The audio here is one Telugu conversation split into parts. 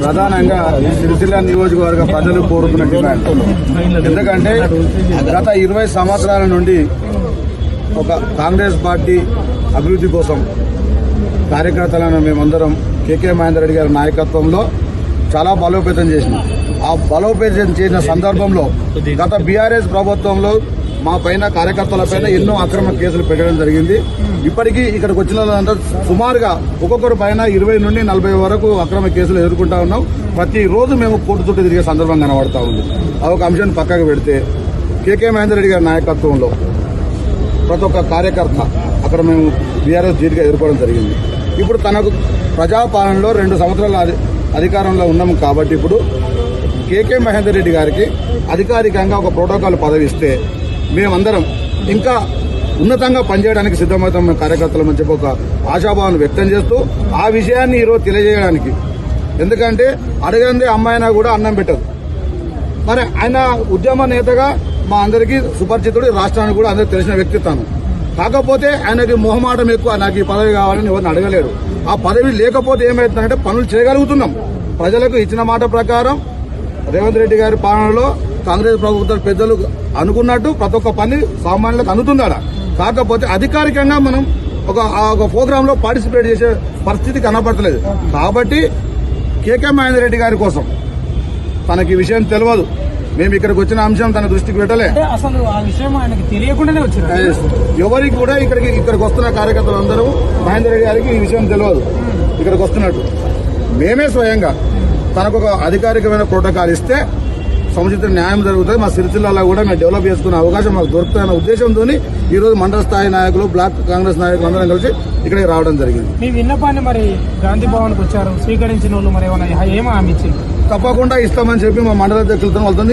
ప్రధానంగా సిరిసిల్ల నియోజకవర్గ ప్రజలు కోరుతున్న డిమాండ్. ఎందుకంటే గత ఇరవై సంవత్సరాల నుండి ఒక కాంగ్రెస్ పార్టీ అభివృద్ధి కోసం కార్యకర్తలను మేమందరం కేకే మహేందర్ రెడ్డి గారి నాయకత్వంలో చాలా బలోపేతం చేసినాం. ఆ బలోపేతం చేసిన సందర్భంలో గత బీఆర్ఎస్ ప్రభుత్వంలో మా పైన కార్యకర్తల పైన ఎన్నో అక్రమ కేసులు పెట్టడం జరిగింది. ఇప్పటికీ ఇక్కడికి వచ్చిన వాళ్ళంతా సుమారుగా ఒక్కొక్కరు పైన ఇరవై నుండి నలభై వరకు అక్రమ కేసులు ఎదుర్కొంటా ఉన్నాం. ప్రతి రోజు మేము కోర్టు చుట్టూ తిరిగే సందర్భం కనబడతా ఉంది. ఆ ఒక అంశాన్ని పక్కకు పెడితే కేకే మహేందర్ రెడ్డి గారి నాయకత్వంలో ప్రతి ఒక్క కార్యకర్త అక్కడ మేము బీఆర్ఎస్ జీడిగా ఎదుర్కోవడం జరిగింది. ఇప్పుడు తనకు ప్రజాపాలనలో రెండు సంవత్సరాల అధికారంలో ఉన్నాము కాబట్టి ఇప్పుడు కేకే మహేందర్ రెడ్డి గారికి అధికారికంగా ఒక ప్రోటోకాల్ పదవి ఇస్తే మేమందరం ఇంకా ఉన్నతంగా పనిచేయడానికి సిద్ధమవుతాం మేము కార్యకర్తలు చెప్పి ఒక ఆశాభావం వ్యక్తం చేస్తూ ఆ విషయాన్ని ఈరోజు తెలియజేయడానికి. ఎందుకంటే అడగందే అమ్మాయినా కూడా అన్నం పెట్టదు. మరి ఆయన ఉద్యమ నేతగా మా అందరికీ సుపరిచితుడు రాష్ట్రానికి కూడా అందరికి తెలిసిన వ్యక్తిత్వం కాకపోతే ఆయనకి మొహమాటం ఎక్కువ నాకు ఈ పదవి కావాలని ఎవరిని అడగలేడు ఆ పదవి లేకపోతే ఏమవుతుందంటే పనులు చేయగలుగుతున్నాం. ప్రజలకు ఇచ్చిన మాట ప్రకారం రేవంత్ రెడ్డి గారి పాలనలో కాంగ్రెస్ ప్రభుత్వ పెద్దలు అనుకున్నట్టు ప్రతి ఒక్క పని సామాన్యులకు అందుతుందాడ కాకపోతే అధికారికంగా మనం ఒక ఆ ఒక ప్రోగ్రామ్లో పార్టిసిపేట్ చేసే పరిస్థితి కనపడతలేదు. కాబట్టి కేకే మహేందర్ రెడ్డి గారి కోసం తనకి విషయం తెలియదు. మేము ఇక్కడికి వచ్చిన అంశం తన దృష్టికి పెట్టలే. అంటే అసలు ఆ విషయం ఆయనకి తెలియకుండానే వచ్చారు ఎవరికి కూడా ఇక్కడికి ఇక్కడికి వస్తున్న కార్యకర్తలు అందరూ మహేందర్ రెడ్డి గారికి ఈ విషయం తెలియదు. ఇక్కడికి వస్తున్నట్టు. మేమే స్వయంగా తనకు ఒక అధికారికమైన ప్రోటోకాల్ ఇస్తే సముచిత న్యాయం జరుగుతుంది. మా సిరిసిల్లలో కూడా మేము డెవలప్ చేసుకునే అవకాశం మాకు దొరుకుతుందన్న ఉద్దేశంతో ఈ రోజు మండల స్థాయి నాయకులు బ్లాక్ కాంగ్రెస్ నాయకులు అందరం కలిసి ఇక్కడికి రావడం జరిగింది. మీ విన్నపాన్ని మరి గాంధీ భవన్కి వచ్చారు. స్వీకరించిన వాళ్ళు మరి ఏమైనా ఏం హామీ తప్పకుండా ఇస్తామని చెప్పి మా మండల అధ్యక్షులతో వాళ్ళతో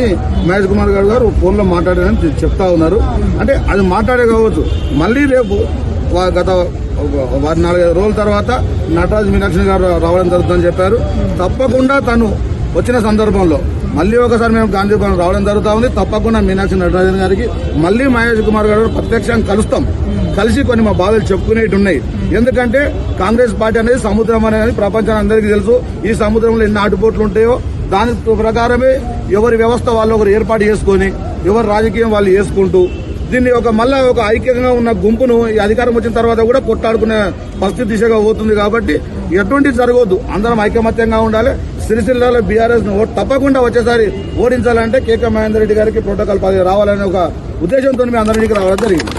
మహేష్ కుమార్ గారు గారు ఫోన్లో మాట్లాడారని చెప్తా ఉన్నారు. అంటే అది మాట్లాడే కావచ్చు. మళ్ళీ రేపు గత వారి నాలుగైదు రోజుల తర్వాత నటరాజ్ మీనాక్షి గారు రావడం జరుగుతుందని చెప్పారు. తప్పకుండా తను వచ్చిన సందర్భంలో మళ్ళీ ఒకసారి మేము గాంధీ భవన్ రావడం జరుగుతూ ఉంది. తప్పకుండా మీనాక్షి నటరాజన్ గారికి మళ్ళీ మహేష్ కుమార్ గారు ప్రత్యక్షంగా కలుస్తాం. కలిసి కొన్ని మా బాధలు చెప్పుకునేవి ఉన్నాయి. ఎందుకంటే కాంగ్రెస్ పార్టీ అనేది సముద్రం అనేది ప్రపంచానికి అందరికీ తెలుసు. ఈ సముద్రంలో ఎన్ని ఆటుపోట్లు ఉంటాయో దాని ప్రకారమే ఎవరి వ్యవస్థ వాళ్ళు ఒకరు ఏర్పాటు చేసుకొని ఎవరి రాజకీయం వాళ్ళు చేసుకుంటూ దీన్ని ఒక మళ్ళా ఒక ఐక్యంగా ఉన్న గుంపును ఈ అధికారం వచ్చిన తర్వాత కూడా కొట్టాడుకునే పరిస్థితి దిశగా పోతుంది కాబట్టి ఎటువంటి జరగవద్దు. అందరం ఐకమత్యంగా ఉండాలి. సిరిసిల్లాలో బీఆర్ఎస్ను తప్పకుండా వచ్చేసారి ఓడించాలంటే కేకే మహేందర్ రెడ్డి గారికి ప్రోటోకాల్ పదవి రావాలనే ఒక ఉద్దేశంతో మీ అందరికీ రావడం జరిగింది.